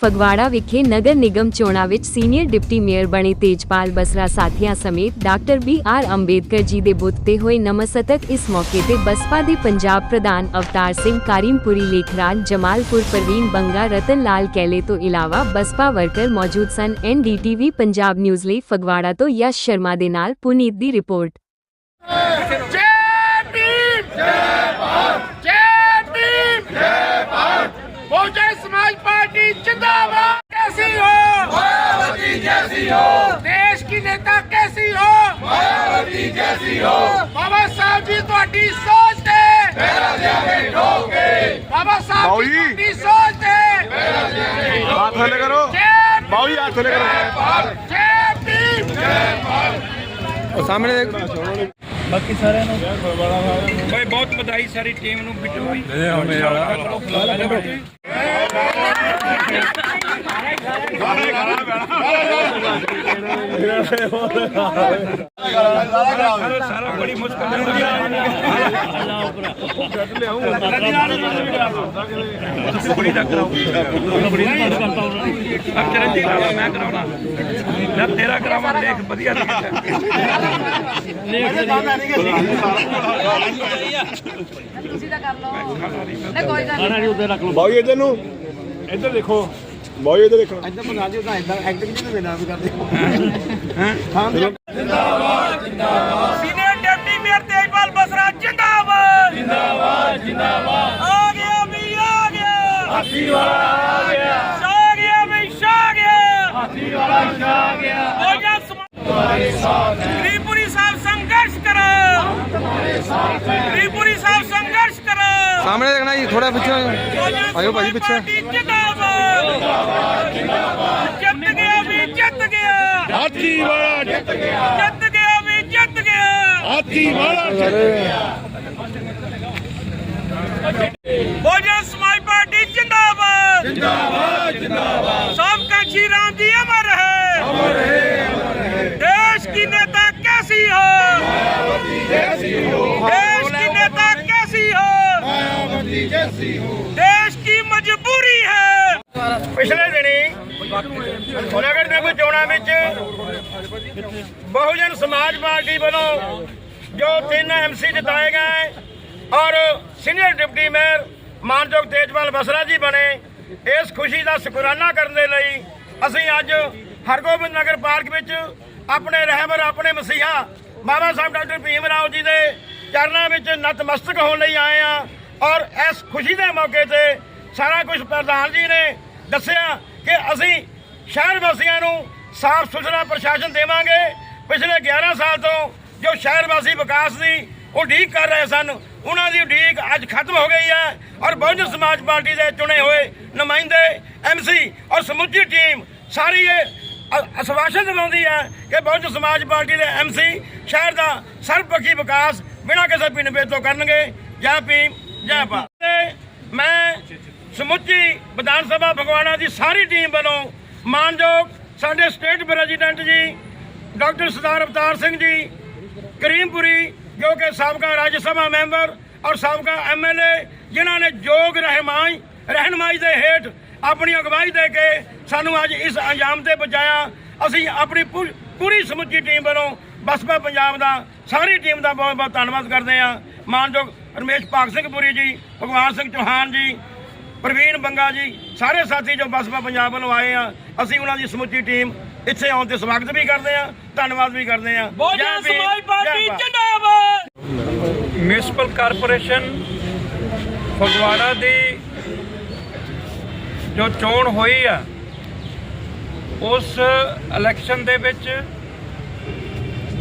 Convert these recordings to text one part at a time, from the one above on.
ਫਗਵਾੜਾ ਵਿਖੇ ਨਗਰ ਨਿਗਮ ਚੋਣਾਂ ਵਿੱਚ ਸੀਨੀਅਰ ਡਿਪਟੀ ਮੇਅਰ ਬਣੇ ਤੇਜਪਾਲ ਬਸਰਾ ਸਾਥੀਆਂ ਸਮੇਤ doctor B R Ambedkar ji ਦੇ ਬੁੱਤ ਤੇ ਹੋਏ ਨਮਸਤਕ ਇਸ ਮੌਕੇ ਤੇ ਬਸਪਾ ਦੇ ਪੰਜਾਬ ਪ੍ਰਧਾਨ ਅਵਤਾਰ ਸਿੰਘ ਕਾਰਿਮਪੁਰੀ ਲੇਖਰਾਜ, ਜਮਾਲਪੁਰ ਪ੍ਰਵੀਨ ਬੰਗਾ, ਰਤਨ ਲਾਲ ਕੈਲੇ ਤੋਂ ਇਲਾਵਾ ਬਸਪਾ ਵਰਕਰ ਮੌਜੂਦ ਸਨ। ਐਨਡੀਟੀਵੀ ਪੰਜਾਬ ਨਿਊਜ਼ ਲਈ ਫਗਵਾੜਾ ਤੋਂ ਯਸ਼ ਸ਼ਰਮਾ ਦੇ ਨਾਲ ਪੁਨੀਤ ਦੀ ਰਿਪੋਰਟ। ਜੈ ਭੀਮ! ਜੈ कैसी हो मायावती जैसी हो देश की नेता कैसी हो मायावती जैसी हो बाबा साहब जी ਤੁਹਾਡੀ ਸੋਚ ਤੇ ਮੇਰਾ ਜਿਆਵੇ ਠੋਕੇ ਬਾਬਾ ਸਾਹਿਬ ਬਾਊ ਜੀ ਜੀ। ਤੁਹਾਡੀ ਸੋਚ ਤੇ ਮੇਰਾ ਜਿਆਵੇ ਹੱਥ ਥੱਲੇ ਕਰੋ ਜੈ ਬਾਊ ਜੀ ਹੱਥ ਥੱਲੇ ਕਰੋ ਭਾਰਤ ਜੈ ਭੀਮ ਜੈ ਭਾਰਤ ਉਹ ਸਾਹਮਣੇ ਦੇਖ ਭਾਈ ਬਹੁਤ ਵਧਾਈ ਸਾਰੀ ਟੀਮ ਨੂੰ ਬਿੱਟੂ ਭਾਈ ਸਾਰਾ ਬੜੀ ਮੁਸ਼ਕਲ ਨਾਲ ਕੁੜੀ ਦਾ ਕਰਾਓ ਕੁੜੀ ਦਾ ਅਕਸ਼ਰਨ ਜੀ ਕਰਾਓ ਮੈਂ ਕਰਾਉਣਾ ਨਾ ਤੇਰਾ ਕਰਾਵਾਂ ਦੇਖ ਵਧੀਆ ਲੱਗਦਾ ਤੁਸੀਂ ਤਾਂ ਕਰ ਲਓ। ਨਾ ਕੋਈ ਗੱਲ ਨਹੀਂ। ਬਾਊ ਜੀ ਇੱਧਰ ਨੂੰ। ਇੱਧਰ ਦੇਖੋ। ਬਾਊ ਜੀ ਇੱਧਰ ਦੇਖੋ senior deputy mayor Tejpal Basra ਜਿੰਦਾਬਾਦ! ਜਿੰਦਾਬਾਦ ਜਿੰਦਾਬਾਦ। ਆ ਗਿਆ ਵੀ ਆ ਗਿਆ। ਹਾਥੀ ਵਾਲਾ ਆ ਗਿਆ। ਛਾ ਗਿਆ ਵੀ ਛਾ ਗਿਆ। ਹਾਥੀ ਵਾਲਾ ਛਾ ਗਿਆ। ਹੋ ਜਾ ਤੁਹਾਡੇ ਸਾਥ ਗਰੀਬਪੁਰੀ ਸਾਹਿਬ ਸੰਘਰਸ਼ ਕਰੋ। ਤੁਹਾਡੇ ਸਾਥ ਗਰੀਬਪੁਰੀ ਸਾਹਿਬ ਸੰਘਰਸ਼ ਕਰੋ। ਸਾਹਮਣੇ ਦੇਖਣਾ ਜੀ ਥੋੜਾ ਪਿੱਛੇ। ਆਇਓ ਭਾਜੀ ਪਿੱਛੇ। ਜਿੰਦਾਬਾਦ ਜਿੰਦਾਬਾਦ ਜਿੱਤ ਗਿਆ ਵੀ ਜਿੱਤ ਗਿਆ। ਹਾਥੀ ਵਾਲਾ ਜਿੱਤ ਗਿਆ। ਜਿੱਤ ਗਿਆ ਵੀ ਜਿੱਤ ਗਿਆ। ਹਾਥੀ ਵਾਲਾ ਜਿੱਤ ਗਿਆ। ਬਹੁਜਨ ਸਮਾਜ ਪਾਰਟੀ ਜਿੰਦਾਬਾਦ। ਜਿੰਦਾਬਾਦ ਜਿੰਦਾਬਾਦ। ਸਭ ਕਾਂਚੀ ਰਾਮ ਜੀ ਅਮਰ ਹੈ। ਅਮਰ ਹੈ ਅਮਰ ਹੈ। ਦੇਸ਼ ਕੀ ਨੇਤਾ ਕੈਸੀ ਹੋ? ਮਾਇਆਵਤੀ ਜੈਸੀ ਪਿਛਲੇ ਦਿਨੀ ਨਗਰ ਨਿਗਮ ਚੋਣਾਂ ਵਿੱਚ ਬਹੁਜਨ ਸਮਾਜ ਪਾਰਟੀ ਵੱਲੋਂ ਜੋ ਤਿੰਨ ਐਮਸੀ ਜਿਤਾਏ ਗਏ ਔਰ ਸੀਨੀਅਰ ਡਿਪਟੀ ਮੇਅਰ ਮਾਨਯੋਗ ਤੇਜਪਾਲ ਬਸਰਾ ਜੀ ਬਣੇ, ਇਸ ਖੁਸ਼ੀ ਦਾ ਸ਼ੁਕਰਾਨਾ ਕਰਨ ਦੇ ਲਈ ਅਸੀਂ ਅੱਜ ਹਰਗੋਬਿੰਦ ਨਗਰ ਪਾਰਕ ਵਿੱਚ ਆਪਣੇ ਰਹਿਬਰ ਆਪਣੇ ਮਸੀਹਾ ਬਾਬਾ ਸਾਹਿਬ ਡਾਕਟਰ ਭੀਮ ਰਾਓ ਜੀ ਦੇ ਚਰਨਾਂ ਵਿੱਚ ਨਤਮਸਤਕ ਹੋਣ ਲਈ ਆਏ ਆ ਔਰ ਇਸ ਖੁਸ਼ੀ ਦੇ ਮੌਕੇ ਤੇ ਸਾਰਾ ਕੁਝ ਪ੍ਰਧਾਨ ਜੀ ਨੇ ਦੱਸਿਆ ਕਿ ਅਸੀਂ ਸ਼ਹਿਰ ਵਾਸੀਆਂ ਨੂੰ ਸਾਫ਼ ਸੁਥਰਾ ਪ੍ਰਸ਼ਾਸਨ ਦੇਵਾਂਗੇ। ਪਿਛਲੇ 11 ਸਾਲ ਤੋਂ ਜੋ ਸ਼ਹਿਰ ਵਾਸੀ ਵਿਕਾਸ ਦੀ ਉਡੀਕ ਕਰ ਰਹੇ ਸਨ, ਉਹਨਾਂ ਦੀ ਉਡੀਕ ਅੱਜ ਖਤਮ ਹੋ ਗਈ ਹੈ ਔਰ ਬਹੁਜਨ ਸਮਾਜ ਪਾਰਟੀ ਦੇ ਚੁਣੇ ਹੋਏ ਨੁਮਾਇੰਦੇ ਐਮਸੀ ਔਰ ਸਮੁੱਚੀ ਟੀਮ ਸਾਰੀ ਇਹ ਅਸਵਾਸ਼ਨ ਦਿਵਾਉਂਦੀ ਹੈ ਕਿ ਬਹੁਜਨ ਸਮਾਜ ਪਾਰਟੀ ਦੇ ਐਮਸੀ ਸ਼ਹਿਰ ਦਾ ਸਰਬਪੱਖੀ ਵਿਕਾਸ ਬਿਨਾਂ ਕਿਸੇ ਭਿੰਨ ਤੋਂ ਕਰਨਗੇ। ਜੈ ਭੀਮ, ਜੈ ਭਾਰਤ। ਮੈਂ ਸਮੁੱਚੀ ਵਿਧਾਨ ਸਭਾ ਫਗਵਾੜਾ ਦੀ ਸਾਰੀ ਟੀਮ ਵੱਲੋਂ ਮਾਨਯੋਗ ਸਾਡੇ state president ji, doctor Sardar Avtar Singh ji, Karimpuri, ਜੋ ਕਿ ਸਾਬਕਾ ਰਾਜ ਸਭਾ ਮੈਂਬਰ ਔਰ ਸਾਬਕਾ ਐਮਐਲਏ ਜਿਨ੍ਹਾਂ ਨੇ ਯੋਗ ਰਹਿਮਾਈ, ਰਹਿਨਮਾਈ ਦੇ ਹੇਠ ਆਪਣੀ ਅਗਵਾਈ ਦੇ ਕੇ ਸਾਨੂੰ ਅੱਜ ਇਸ ਅੰਜਾਮ ਤੇ ਪਹੁੰਚਾਇਆ। ਅਸੀਂ ਆਪਣੀ ਪੂ- ਪੂਰੀ ਸਮੁੱਚੀ ਟੀਮ ਵੱਲੋਂ ਬਸਪਾ ਪੰਜਾਬ ਦਾ, ਸਾਰੀ ਟੀਮ ਦਾ ਬਹੁਤ ਬਹੁਤ ਧੰਨਵਾਦ ਕਰਦੇ ਹਾਂ। ਮਾਨਯੋਗ ਰਮੇਸ਼ ਭਾਗ ਸਿੰਘ ਪੁਰੀ ਜੀ, ਭਗਵਾਨ ਸਿੰਘ ਚੌਹਾਨ ਜੀ ਪ੍ਰਵੀਨ ਬੰਗਾ ਜੀ ਸਾਰੇ ਸਾਥੀ ਜੋ ਬਸਪਾ ਪੰਜਾਬ ਵੱਲੋਂ ਆਏ ਆ ਅਸੀਂ ਉਹਨਾਂ ਦੀ ਸਮੁੱਚੀ ਟੀਮ ਇੱਥੇ ਆਉਣ ਤੇ ਸਵਾਗਤ ਵੀ ਕਰਦੇ ਆ ਧੰਨਵਾਦ ਵੀ ਕਰਦੇ ਆ। ਬਹੁਜਨ ਸਮਾਜ ਪਾਰਟੀ ਜਿੰਦਾਬਾਦ। ਮਿਊਨਿਸਪਲ ਕਾਰਪੋਰੇਸ਼ਨ ਫਗਵਾੜਾ ਦੀ ਜੋ ਚੋਣ ਹੋਈ ਆ ਉਸ ਇਲੈਕਸ਼ਨ ਦੇ ਵਿੱਚ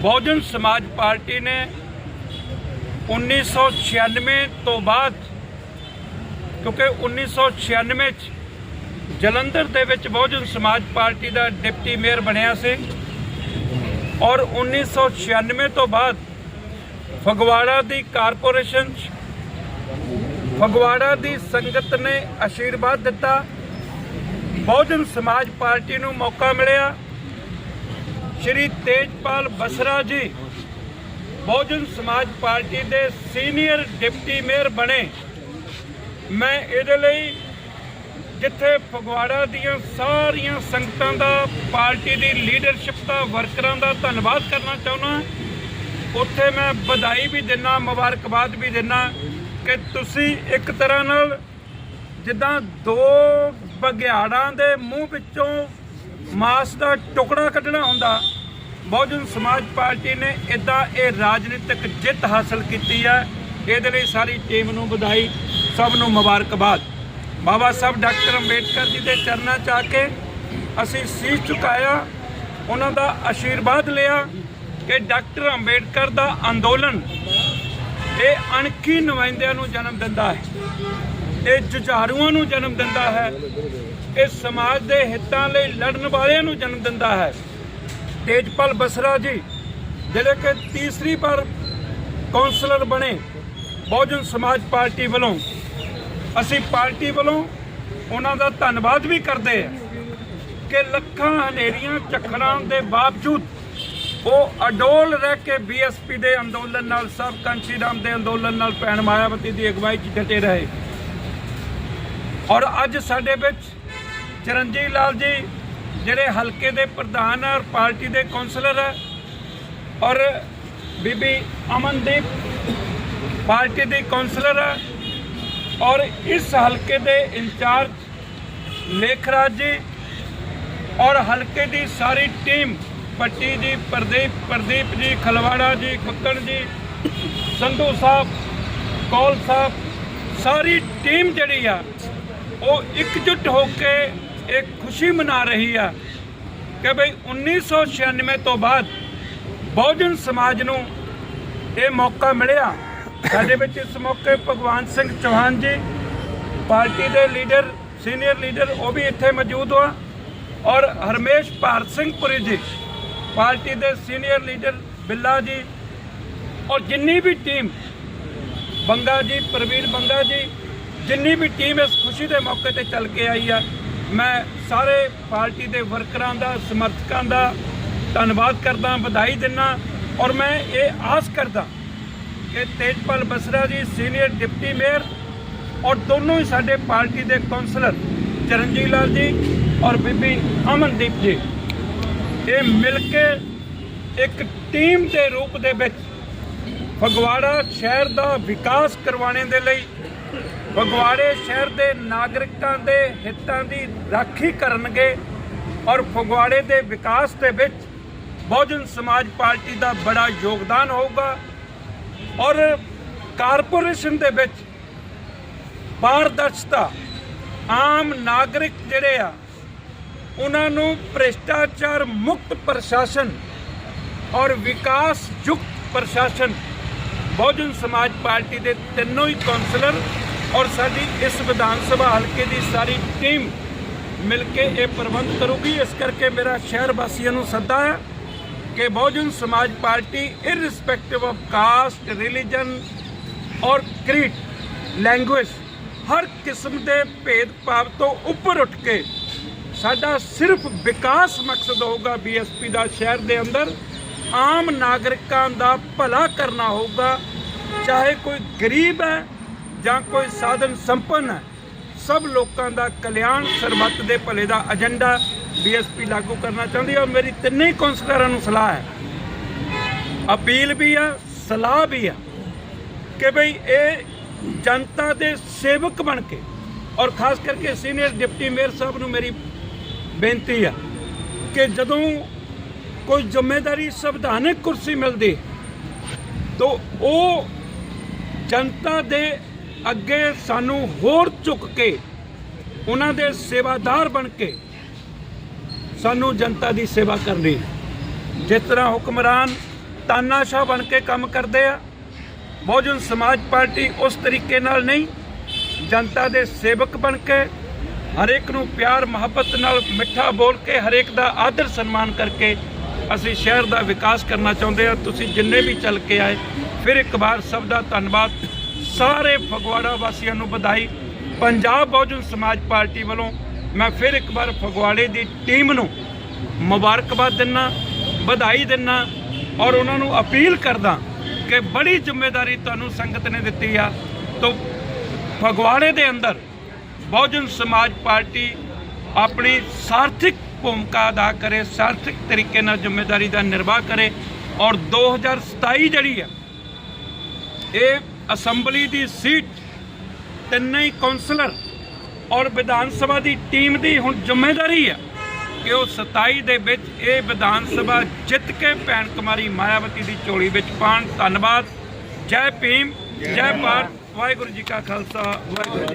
ਬਹੁਜਨ ਸਮਾਜ ਪਾਰਟੀ ਨੇ 1996 ਤੋਂ ਬਾਅਦ ਕਿਉਂਕਿ 1996 ਚ ਜਲੰਧਰ ਦੇ ਵਿੱਚ ਬਹੁਜਨ ਸਮਾਜ ਪਾਰਟੀ ਦਾ ਡਿਪਟੀ ਮੇਅਰ ਬਣਿਆ ਸੀ ਔਰ 1996 ਤੋਂ ਬਾਅਦ ਫਗਵਾੜਾ ਦੀ ਕਾਰਪੋਰੇਸ਼ਨ 'ਚ ਫਗਵਾੜਾ ਦੀ ਸੰਗਤ ਨੇ ਆਸ਼ੀਰਵਾਦ ਦਿੱਤਾ। ਬਹੁਜਨ ਸਮਾਜ ਪਾਰਟੀ ਨੂੰ ਮੌਕਾ ਮਿਲਿਆ। ਸ਼੍ਰੀ ਤੇਜਪਾਲ ਬਸਰਾ ਜੀ ਬਹੁਜਨ ਸਮਾਜ ਪਾਰਟੀ ਦੇ ਸੀਨੀਅਰ ਡਿਪਟੀ ਮੇਅਰ ਬਣੇ। ਮੈਂ ਇਹਦੇ ਲਈ ਜਿੱਥੇ ਫਗਵਾੜਾ ਦੀਆਂ ਸਾਰੀਆਂ ਸੰਗਤਾਂ ਦਾ, ਪਾਰਟੀ ਦੀ ਲੀਡਰਸ਼ਿਪ ਦਾ ਵਰਕਰਾਂ ਦਾ ਧੰਨਵਾਦ ਕਰਨਾ ਚਾਹੁੰਦਾ ਉੱਥੇ ਮੈਂ ਵਧਾਈ ਵੀ ਦਿੰਨਾ, ਮੁਬਾਰਕਬਾਦ ਵੀ ਦਿੰਨਾ ਕਿ ਤੁਸੀਂ ਇੱਕ ਤਰ੍ਹਾਂ ਨਾਲ ਜਿੱਦਾਂ ਦੋ ਬਗਿਆੜਾਂ ਦੇ ਮੂੰਹ ਵਿੱਚੋਂ ਮਾਸ ਦਾ ਟੁਕੜਾ ਕੱਢਣਾ ਹੁੰਦਾ, ਬਹੁਜਨ ਸਮਾਜ ਪਾਰਟੀ ਨੇ ਇਦਾਂ ਇਹ ਰਾਜਨੀਤਿਕ ਜਿੱਤ ਹਾਸਲ ਕੀਤੀ ਹੈ ਇਹਦੇ ਲਈ ਸਾਰੀ ਟੀਮ ਨੂੰ ਵਧਾਈ। ਸਭ ਨੂੰ ਮੁਬਾਰਕਬਾਦ। ਬਾਬਾ ਸਾਹਿਬ ਡਾਕਟਰ ਅੰਬੇਡਕਰ ਜੀ ਦੇ ਚਰਨਾਂ 'ਚ ਆ ਕੇ ਅਸੀਂ ਸੀਸ ਝੁਕਾਇਆ, ਉਹਨਾਂ ਦਾ ਆਸ਼ੀਰਵਾਦ ਲਿਆ ਕਿ ਡਾਕਟਰ ਅੰਬੇਡਕਰ ਦਾ ਅੰਦੋਲਨ ਇਹ ਅਣਖੀ ਨੁਮਾਇੰਦਿਆਂ ਨੂੰ ਜਨਮ ਦਿੰਦਾ ਹੈ, ਇਹ ਜੁਝਾਰੂਆਂ ਨੂੰ ਜਨਮ ਦਿੰਦਾ ਹੈ, ਇਹ ਸਮਾਜ ਦੇ ਹਿੱਤਾਂ ਲਈ ਲੜਨ ਵਾਲਿਆਂ ਨੂੰ ਜਨਮ ਦਿੰਦਾ ਹੈ। ਤੇਜਪਾਲ ਬਸਰਾ ਜੀ, ਜਿਹੜੇ ਕਿ ਤੀਸਰੀ ਵਾਰ ਕੌਂਸਲਰ ਬਣੇ ਬਹੁਜਨ ਸਮਾਜ ਪਾਰਟੀ ਵੱਲੋਂ ਅਸੀਂ ਪਾਰਟੀ ਵੱਲੋਂ ਉਹਨਾਂ ਦਾ ਧੰਨਵਾਦ ਵੀ ਕਰਦੇ ਹਾਂ ਕਿ ਲੱਖਾਂ ਹਨੇਰੀਆਂ, ਚੱਕਰਾਂ ਦੇ ਬਾਵਜੂਦ ਉਹ ਅਡੋਲ ਰਹਿ ਕੇ ਬੀਐਸਪੀ ਦੇ ਅੰਦੋਲਨ ਨਾਲ ਸਭ ਕਾਂਚੀ ਰਾਮ ਦੇ ਅੰਦੋਲਨ ਨਾਲ ਭੈਣ ਮਾਇਆਵਤੀ ਦੀ ਅਗਵਾਈ 'ਚ ਡਟੇ ਰਹੇ। ਔਰ ਅੱਜ ਸਾਡੇ ਵਿੱਚ ਚਰਨਜੀਤ ਲਾਲ ਜੀ, ਜਿਹੜੇ ਹਲਕੇ ਦੇ ਪ੍ਰਧਾਨ ਹੈ ਔਰ ਪਾਰਟੀ ਦੇ ਕੌਂਸਲਰ ਹੈ ਔਰ ਬੀਬੀ ਅਮਨਦੀਪ ਪਾਰਟੀ ਦੀ ਕੌਂਸਲਰ ਆ ਔਰ ਇਸ ਹਲਕੇ ਦੇ ਇੰਚਾਰਜ ਲੇਖਰਾਜ ਜੀ ਔਰ ਹਲਕੇ ਦੀ ਸਾਰੀ ਟੀਮ, ਪੱਟੀ ਜੀ, ਪ੍ਰਦੀਪ ਪ੍ਰਦੀਪ ਜੀ, ਖਲਵਾੜਾ ਜੀ ਕੁੱਤਣ ਜੀ, ਸੰਧੂ ਸਾਹਿਬ, ਕੌਲ ਸਾਹਿਬ, ਸਾਰੀ ਟੀਮ ਜਿਹੜੀ ਆ, ਉਹ ਇਕਜੁੱਟ ਹੋ ਕੇ ਇੱਕ ਖੁਸ਼ੀ ਮਨਾ ਰਹੀ ਆ ਕਿ ਭਈ 1996 ਤੋਂ ਬਾਅਦ ਬਹੁਜਨ ਸਮਾਜ ਨੂੰ ਇਹ ਮੌਕਾ ਮਿਲਿਆ। ਸਾਡੇ ਵਿੱਚ ਇਸ ਮੌਕੇ ਭਗਵਾਨ ਸਿੰਘ ਚੌਹਾਨ ਜੀ, ਪਾਰਟੀ ਦੇ ਲੀਡਰ, ਸੀਨੀਅਰ ਲੀਡਰ, ਉਹ ਵੀ ਇੱਥੇ ਮੌਜੂਦ ਹੋਆ ਔਰ ਹਰਮੇਸ਼ ਭਾਰਤ ਸਿੰਘ ਪੁਰੀ ਜੀ, ਪਾਰਟੀ ਦੇ ਸੀਨੀਅਰ ਲੀਡਰ ਬਿੱਲਾ ਜੀ, ਔਰ ਜਿੰਨੀ ਵੀ ਟੀਮ, ਬੰਗਾ ਜੀ, ਪ੍ਰਵੀਨ ਬੰਗਾ ਜੀ, ਜਿੰਨੀ ਵੀ ਟੀਮ ਇਸ ਖੁਸ਼ੀ ਦੇ ਮੌਕੇ ਤੇ ਚੱਲ ਕੇ ਆਈ ਆ, ਮੈਂ ਸਾਰੇ ਪਾਰਟੀ ਦੇ ਵਰਕਰਾਂ ਦਾ, ਸਮਰਥਕਾਂ ਦਾ ਧੰਨਵਾਦ ਕਰਦਾ, ਵਧਾਈ ਦਿੰਦਾ, ਔਰ ਮੈਂ ਇਹ ਆਸ ਕਰਦਾ ਕਿ ਤੇਜਪਾਲ ਬਸਰਾ ਜੀ, ਸੀਨੀਅਰ ਡਿਪਟੀ ਮੇਅਰ ਔਰ ਦੋਨੋਂ ਹੀ ਸਾਡੇ ਪਾਰਟੀ ਦੇ ਕੌਂਸਲਰ ਚਰਨਜੀਤ ਲਾਲ ਜੀ ਔਰ ਬੀਬੀ ਅਮਨਦੀਪ ਜੀ। ਇਹ ਮਿਲ ਕੇ ਇੱਕ ਟੀਮ ਦੇ ਰੂਪ ਦੇ ਵਿੱਚ ਫਗਵਾੜਾ ਸ਼ਹਿਰ ਦਾ ਵਿਕਾਸ ਕਰਵਾਉਣੇ ਦੇ ਲਈ ਫਗਵਾੜੇ ਸ਼ਹਿਰ ਦੇ ਨਾਗਰਿਕਾਂ ਦੇ ਹਿੱਤਾਂ ਦੀ ਰਾਖੀ ਕਰਨਗੇ ਔਰ ਫਗਵਾੜੇ ਦੇ ਵਿਕਾਸ ਦੇ ਵਿੱਚ ਬਹੁਜਨ ਸਮਾਜ ਪਾਰਟੀ ਦਾ ਬੜਾ ਯੋਗਦਾਨ ਹੋਊਗਾ। ਔਰ ਕਾਰਪੋਰੇਸ਼ਨ ਦੇ ਵਿੱਚ ਪਾਰਦਰਸ਼ਤਾ ਆਮ ਨਾਗਰਿਕ ਜਿਹੜੇ ਆ, ਉਹਨਾਂ ਨੂੰ ਭ੍ਰਿਸ਼ਟਾਚਾਰ ਮੁਕਤ ਪ੍ਰਸ਼ਾਸਨ ਔਰ ਵਿਕਾਸ ਯੁਕਤ ਪ੍ਰਸ਼ਾਸਨ ਬਹੁਜਨ ਸਮਾਜ ਪਾਰਟੀ ਦੇ ਤਿੰਨੋਂ ਹੀ ਕੌਂਸਲਰ ਔਰ ਸਾਡੀ ਇਸ ਵਿਧਾਨ ਸਭਾ ਹਲਕੇ ਦੀ ਸਾਰੀ ਟੀਮ ਮਿਲ ਕੇ ਇਹ ਪ੍ਰਬੰਧ ਕਰੂਗੀ। ਇਸ ਕਰਕੇ ਮੇਰਾ ਸ਼ਹਿਰ ਵਾਸੀਆਂ ਨੂੰ ਸੱਦਾ ਹੈ ਕਿ Bahujan Samaj party irrespective of caste religion ਔਰ ਕ੍ਰੀਡ ਲੈਂਗੁਏਜ ਹਰ ਕਿਸਮ ਦੇ ਭੇਦਭਾਵ ਤੋਂ ਉੱਪਰ ਉੱਠ ਕੇ ਸਾਡਾ ਸਿਰਫ ਵਿਕਾਸ ਮਕਸਦ ਹੋਊਗਾ ਬੀਐਸਪੀ ਦਾ ਸ਼ਹਿਰ ਦੇ ਅੰਦਰ ਆਮ ਨਾਗਰਿਕਾਂ ਦਾ ਭਲਾ ਕਰਨਾ ਹੋਊਗਾ ਚਾਹੇ ਕੋਈ ਗਰੀਬ ਹੈ ਜਾਂ ਕੋਈ ਸਾਧਨ ਸੰਪੰਨ ਹੈ ਸਭ ਲੋਕਾਂ ਦਾ ਕਲਿਆਣ ਸਰਬੱਤ ਦੇ ਭਲੇ ਦਾ ਏਜੰਡਾ ਬੀਐਸਪੀ ਲਾਗੂ ਕਰਨਾ ਚਾਹੁੰਦੀ ਹੈ ਔਰ ਮੇਰੀ ਤਿੰਨੇ ਹੀ ਕੌਂਸਲਰਾਂ ਨੂੰ ਸਲਾਹ ਹੈ। ਅਪੀਲ ਵੀ ਆ, ਸਲਾਹ ਵੀ ਆ ਕਿ ਭਈ ਇਹ ਜਨਤਾ ਦੇ ਸੇਵਕ ਬਣ ਕੇ ਔਰ ਖਾਸ ਕਰਕੇ ਸੀਨੀਅਰ ਡਿਪਟੀ ਮੇਅਰ ਸਾਹਿਬ ਨੂੰ ਮੇਰੀ ਬੇਨਤੀ ਆ ਕਿ ਜਦੋਂ ਕੋਈ ਜ਼ਿੰਮੇਵਾਰੀ ਸੰਵਿਧਾਨਕ ਕੁਰਸੀ ਮਿਲਦੀ ਤਾਂ ਉਹ ਜਨਤਾ ਦੇ ਅੱਗੇ ਸਾਨੂੰ ਹੋਰ ਝੁਕ ਕੇ ਉਹਨਾਂ ਦੇ ਸੇਵਾਦਾਰ ਬਣ ਕੇ ਸਾਨੂੰ ਜਨਤਾ ਦੀ ਸੇਵਾ ਕਰਨੀ। ਜਿਸ ਤਰ੍ਹਾਂ ਹੁਕਮਰਾਨ ਤਾਨਾਸ਼ਾਹ ਬਣ ਕੇ ਕੰਮ ਕਰਦੇ ਆ, ਬਹੁਜਨ ਸਮਾਜ ਪਾਰਟੀ ਉਸ ਤਰੀਕੇ ਨਾਲ ਨਹੀਂ, ਜਨਤਾ ਦੇ ਸੇਵਕ ਬਣ ਕੇ ਹਰੇਕ ਨੂੰ ਪਿਆਰ, ਮੁਹੱਬਤ ਨਾਲ ਮਿੱਠਾ ਬੋਲ ਕੇ ਹਰੇਕ ਦਾ ਆਦਰ ਸਨਮਾਨ ਕਰਕੇ ਅਸੀਂ ਸ਼ਹਿਰ ਦਾ ਵਿਕਾਸ ਕਰਨਾ ਚਾਹੁੰਦੇ ਹਾਂ। ਤੁਸੀਂ ਜਿੰਨੇ ਵੀ ਚੱਲ ਕੇ ਆਏ, ਫਿਰ ਇੱਕ ਵਾਰ ਸਭ ਦਾ ਧੰਨਵਾਦ। ਸਾਰੇ ਫਗਵਾੜਾ ਵਾਸੀਆਂ ਨੂੰ ਵਧਾਈ। ਪੰਜਾਬ ਬਹੁਜਨ ਸਮਾਜ ਪਾਰਟੀ ਵੱਲੋਂ ਮੈਂ ਫਿਰ ਇੱਕ ਵਾਰ ਫਗਵਾੜੇ ਦੀ ਟੀਮ ਨੂੰ ਮੁਬਾਰਕਬਾਦ ਦਿੰਨਾ, ਵਧਾਈ ਦਿੰਨਾ ਔਰ ਉਹਨਾਂ ਨੂੰ ਅਪੀਲ ਕਰਦਾ ਕਿ ਬੜੀ ਜ਼ਿੰਮੇਵਾਰੀ ਤੁਹਾਨੂੰ ਸੰਗਤ ਨੇ ਦਿੱਤੀ ਆ। ਤੋਂ ਫਗਵਾੜੇ ਦੇ ਅੰਦਰ ਬਹੁਜਨ ਸਮਾਜ ਪਾਰਟੀ ਆਪਣੀ ਸਾਰਥਿਕ ਭੂਮਿਕਾ ਅਦਾ ਕਰੇ, ਸਾਰਥਿਕ ਤਰੀਕੇ ਨਾਲ ਜ਼ਿੰਮੇਵਾਰੀ ਦਾ ਨਿਰਵਾਹ ਕਰੇ ਔਰ 2027 ਜਿਹੜੀ ਆ, ਇਹ ਅਸੈਂਬਲੀ ਦੀ ਸੀਟ ਤਿੰਨੇ ਹੀ ਕੌਂਸਲਰ ਔਰ ਵਿਧਾਨ ਸਭਾ ਦੀ ਟੀਮ ਦੀ ਹੁਣ ਜ਼ਿੰਮੇਵਾਰੀ ਹੈ ਕਿ ਉਹ 27 ਦੇ ਵਿੱਚ ਇਹ ਵਿਧਾਨ ਸਭਾ ਜਿੱਤ ਕੇ ਭੈਣ ਕੁਮਾਰੀ ਮਾਇਆਵਤੀ ਦੀ ਝੋਲੀ ਵਿੱਚ ਪਾਣ ਧੰਨਵਾਦ। ਜੈ ਭੀਮ, ਜੈ ਭਾਰਤ। ਵਾਹਿਗੁਰੂ ਜੀ ਕਾ ਖਾਲਸਾ। ਵਾਹਿਗੁਰੂ ਜੀ